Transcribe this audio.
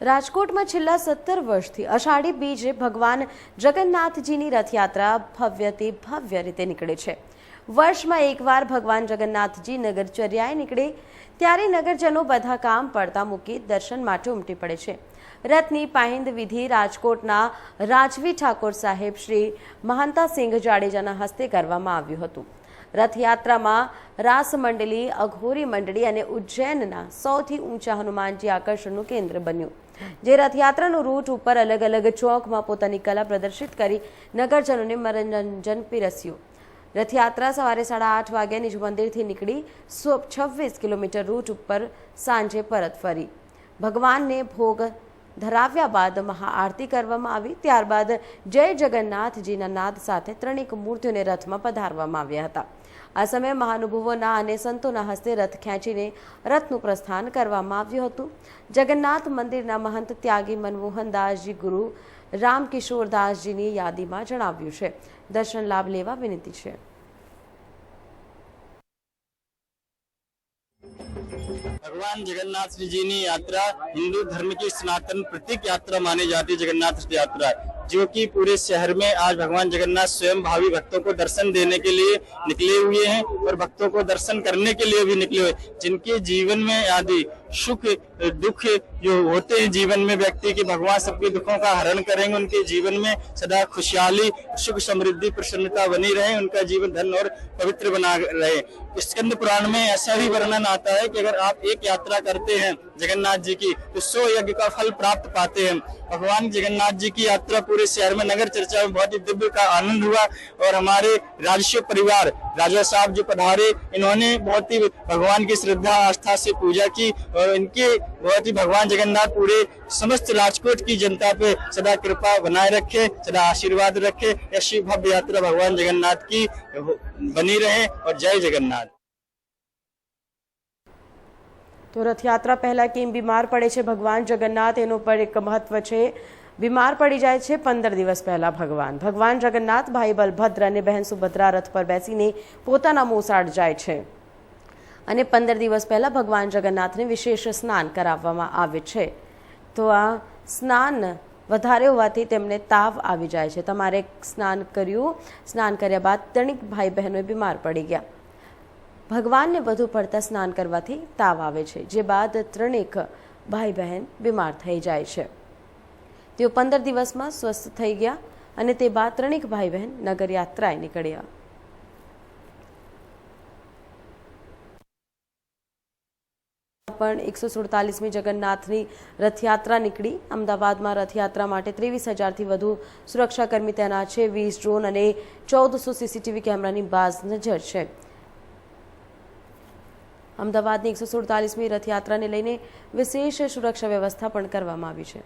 રાજકોટમાં છેલ્લા સત્તર વર્ષથી અષાઢી બીજે ભગવાન જગન્નાથજીની રથયાત્રા ભવ્યથી ભવ્ય રીતે નીકળે છે. વર્ષમાં એકવાર ભગવાન જગન્નાથજી નગરચર્યાએ નીકળે, ત્યારે નગરજનો બધા કામ પડતા મૂકી દર્શન માટે ઉમટી પડે છે. રથની પાહિંદ વિધિ રાજકોટના રાજવી ઠાકોર સાહેબ શ્રી મહાંતાસિંહ જાડેજાના હસ્તે કરવામાં આવ્યું હતું. રથયાત્રામાં રાસ મંડળી, અઘોરી મંડળી અને ઉજ્જૈનના સૌથી ઊંચા હનુમાનજી આકર્ષણનું કેન્દ્ર બન્યું. જે રથયાત્રાનો રૂટ ઉપર અલગ અલગ ચોકમાં પોતાની કલા પ્રદર્શિત કરી નગરજનોને મનોરંજન પીરસ્યું. રથયાત્રા સવારે સાડા આઠ વાગ્યા નિજ મંદિરથી નીકળી છવ્વીસ કિલોમીટર રૂટ ઉપર સાંજે પરત ફરી. ભગવાનને ભોગ ધરાવ્યા બાદ મહાઆરતી કરવામાં આવી. ત્યારબાદ જય જગન્નાથજીના નાદ સાથે ત્રણેક મૂર્તિઓને રથમાં પધારવામાં આવ્યા હતા. આ સમયે મહાનુભવોના અને સંતોના હસ્તે રથ ખેંચીને રથનું પ્રસ્થાન કરવામાં આવ્યું હતું. જગન્નાથ મંદિરના મહંત ત્યાગી મનમોહનદાસજી ગુરુ રામકિશોરદાસજીની યાદીમાં જણાવ્યું છે. દર્શન લાભ લેવા વિનંતી છે. भगवान जगन्नाथ जी की यात्रा, हिंदू धर्म की सनातन प्रतीक यात्रा मानी जाती है, जगन्नाथ यात्रा, जो कि पूरे शहर में आज भगवान जगन्नाथ स्वयं भावी भक्तों को दर्शन देने के लिए निकले हुए हैं और भक्तों को दर्शन करने के लिए भी निकले हुए जिनके जीवन में आदि सुख, दुख जो होते हैं जीवन में, व्यक्ति के भगवान सबके दुखों का हरण करेंगे, उनके जीवन में सदा खुशहाली, सुख समृद्धि, प्रसन्नता बनी रहे, उनका जीवन धन और पवित्र बना रहे। स्कंद पुराण में ऐसा भी वर्णन आता है कि अगर आप एक यात्रा करते हैं जगन्नाथ जी की तो सौ यज्ञ का फल प्राप्त पाते हैं। भगवान जगन्नाथ जी की यात्रा पूरे शहर में नगर चर्चा में बहुत ही दिव्य का आनंद हुआ और हमारे राजस्व परिवार, राजा साहब जो पधारे, इन्होंने बहुत ही भगवान की श्रद्धा, आस्था से पूजा की और इनके बहुत ही भगवान जगन्नाथ पूरे समस्त राजकोट की जनता पे सदा कृपा बनाए रखे सदा आशीर्वाद रखे ऐसी भव्य यात्रा भगवान जगन्नाथ की बनी रहे और जय जगन्नाथ તો રથયાત્રા પહેલા કેમ બીમાર પડે છે ભગવાન જગન્નાથ એનો પર એક મહત્વ છે બીમાર પડી જાય છે પંદર દિવસ પહેલા ભગવાન ભગવાન જગન્નાથ ભાઈ બલભદ્ર અને બહેન સુભદ્રા રથ પર બેસીને પોતાના મોસાળ જાય છે અને પંદર દિવસ પહેલાં ભગવાન જગન્નાથને વિશેષ સ્નાન કરાવવામાં આવે છે. તો આ સ્નાન વધારે હોવાથી તેમને તાવ આવી જાય છે. તમારે સ્નાન કર્યું, સ્નાન કર્યા બાદ ત્રણેક ભાઈ બહેનો બીમાર પડી ગયા. ભગવાનને વધુ પડતા સ્નાન કરવાથી તાવ આવે છે, જે બાદ ત્રણેક ભાઈ બહેન બીમાર થઈ જાય છે. તેઓ પંદર દિવસમાં સ્વસ્થ થઈ ગયા અને તે બાદ ત્રણેક ભાઈ બહેન નગર યાત્રાએ નીકળ્યા. પણ એકસો સુડતાલીસમી જગન્નાથની રથયાત્રા નીકળી. અમદાવાદમાં રથયાત્રા માટે ત્રેવીસ હજારથી વધુ સુરક્ષાકર્મી તૈનાત છે. વીસ ડ્રોન અને ચૌદસો સીસીટીવી કેમેરાની બાજ નજર છે. અમદાવાદની એકસો સુડતાલીસમી રથયાત્રાને લઈને વિશેષ સુરક્ષા વ્યવસ્થા પણ કરવામાં આવી છે.